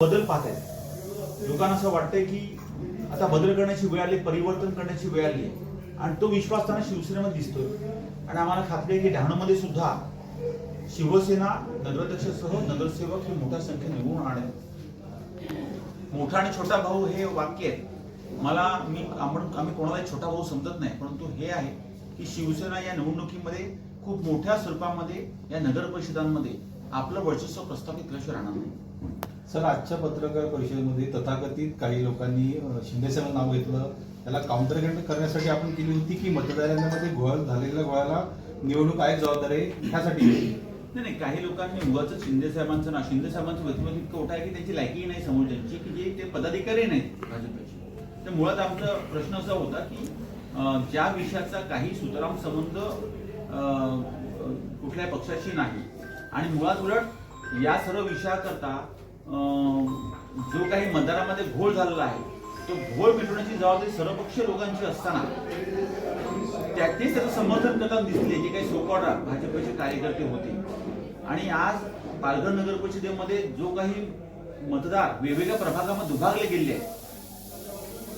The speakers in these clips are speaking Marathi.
बदल पाहत आहेत लोकांना असं वाटतंय की आता बदल करण्याची वेळ आली परिवर्तन करण्याची वेळ आली आणि तो विश्वास त्यांना शिवसेनेमध्ये दिसतोय. आणि आम्हाला खात्री आहे की डहाणूमध्ये सुद्धा शिवसेना नगराध्यक्षसह नगरसेवक हे मोठ्या संख्येने निवडून आणत मोठा आणि छोटा भाऊ हे वाक्य आहे मला मी आपण आम्ही कोणालाही छोटा भाऊ समजत नाही परंतु हे आहे की शिवसेना या निवडणुकीमध्ये खूप मोठ्या स्वरूपामध्ये या नगर परिषदांमध्ये आपलं वर्चस्व प्रस्थापित केल्याशिवाय राहणार नाही. सर आजच्या पत्रकार परिषदेमध्ये तथाकथित काही लोकांनी अं, नाव घेतलं. त्याला काउंटर करण्यासाठी आपण केली होती की मतदारांमध्ये घोळ झालेल्या गोळाला निवडणूक आयोग जबाबदार आहे ह्यासाठी? नाही नाही काही लोकांनी उगाच शिंदे साहेबांचं ना शिंदे साहेबांचं व्यक्तिमत्व इतकं मोठं आहे की त्यांची लायकी नाही समोरच्यांची की जे ते पदाधिकारी नाहीत भाजपचे. तर मुळात आमचा प्रश्न असा होता की ज्या विषयाचा काही सुतराम संबंध अं, कुठल्या पक्षाशी नाही. आणि मुळात उलट या सर्व विषयाकरता जो काही मतदारामध्ये घोळ झालेला आहे तो घोळ मिटवण्याची जबाबदारी सर्वपक्षीय लोकांची असताना त्याचे त्याचं समर्थन करताना दिसले जे काही सोकॉडा भाजपचे कार्यकर्ते होते. आणि आज पालघर नगर परिषदेमध्ये जो काही मतदार वेगवेगळ्या प्रभागामध्ये दुभागले गेले आहेत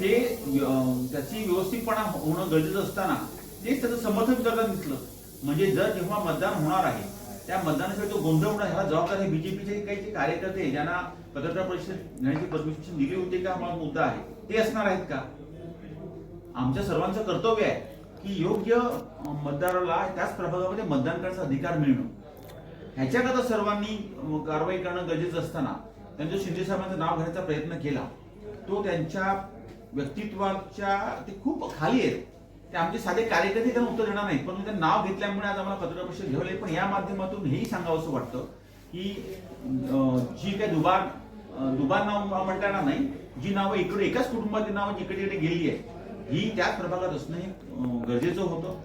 ते त्याची व्यवस्थितपणा होणं गरजेचं असताना तेच त्याचं समर्थन करताना दिसलं. म्हणजे जर जेव्हा मतदान होणार आहे त्या मतदानासाठी तो गोंधळ होणार ह्याला जबाबदार हे बीजेपीचे काही जे कार्यकर्ते ज्यांना पत्रकार परिषद घेण्याची परमिशन दिली होती का? हा मुद्दा आहे. ते असणार आहेत का? आमच्या सर्वांचं कर्तव्य आहे की योग्य मतदाराला त्याच प्रभागामध्ये मतदान करण्याचा अधिकार मिळणं. ह्याच्याकरता सर्वांनी कारवाई करणं गरजेचं असताना त्यांच्या शिंदे साहेबांचं नाव घेण्याचा प्रयत्न केला तो त्यांच्या व्यक्तित्वाच्या ते खूप खाली आहेत. ते आमचे साधे कार्यकर्ते त्यांना उत्तर देणार नाहीत पण त्यांना नाव घेतल्यामुळे आज आम्हाला पत्रकार परिषद घेऊन पण या माध्यमातून हेही सांगावं असं वाटतं की जी काही दुबार दुबार नाव म्हणता येणार नाही. जी नावं इकडे एकाच कुटुंबातील नावं जिकडे इकडे गेली आहे ही त्याच प्रभागात असणं हे गरजेचं होतं.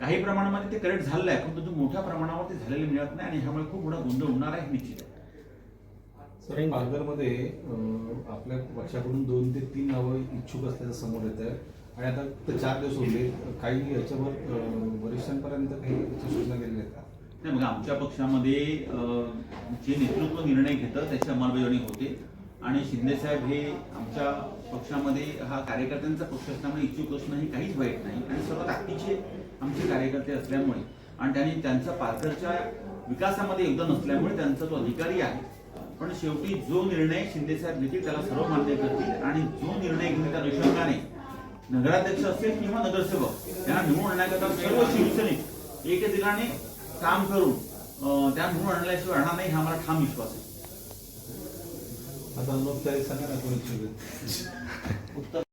काही प्रमाणामध्ये ते करेक्ट झालेलं आहे पण तो मोठ्या प्रमाणावर ते झालेले मिळत नाही आणि ह्यामुळे खूप मोठा गोंधळ होणार आहे निश्चित आहे. सर पालघरमध्ये आपल्या पक्षाकडून दोन ते तीन नावं इच्छुक असल्याचं समोर येत आहे आणि आता तर चार दिवस उरले काही याच्यावर वरिष्ठांपर्यंत काही सूचना गेलेल्या आहेत का? नाही मग आमच्या पक्षामध्ये जे नेतृत्व निर्णय घेतं त्याची अंमलबजावणी होते. आणि शिंदे साहेब हे आमच्या पक्षामध्ये हा कार्यकर्त्यांचा पक्ष असल्यामुळे इच्छुक असणं हे काहीच वाईट नाही. आणि सर्व ताकदीचे आमचे कार्यकर्ते असल्यामुळे आणि त्यांनी त्यांचा पालघरच्या विकासामध्ये योगदान असल्यामुळे त्यांचा तो अधिकारी आहे. पण शेवटी जो निर्णय शिंदे साहेब घेतील त्याला सर्व मान्य करतील. आणि जो निर्णय घेतील त्या अनुषंगाने नगराध्यक्ष असेल किंवा नगरसेवक यांना निवडून आणण्याकरता सर्व शिवसैनिक एके दिलाने काम करून त्या निवडून आणल्याशिवाय राहणार नाही हा मला ठाम विश्वास आहे. आता तारीख सांगा ना कोणी उत्तर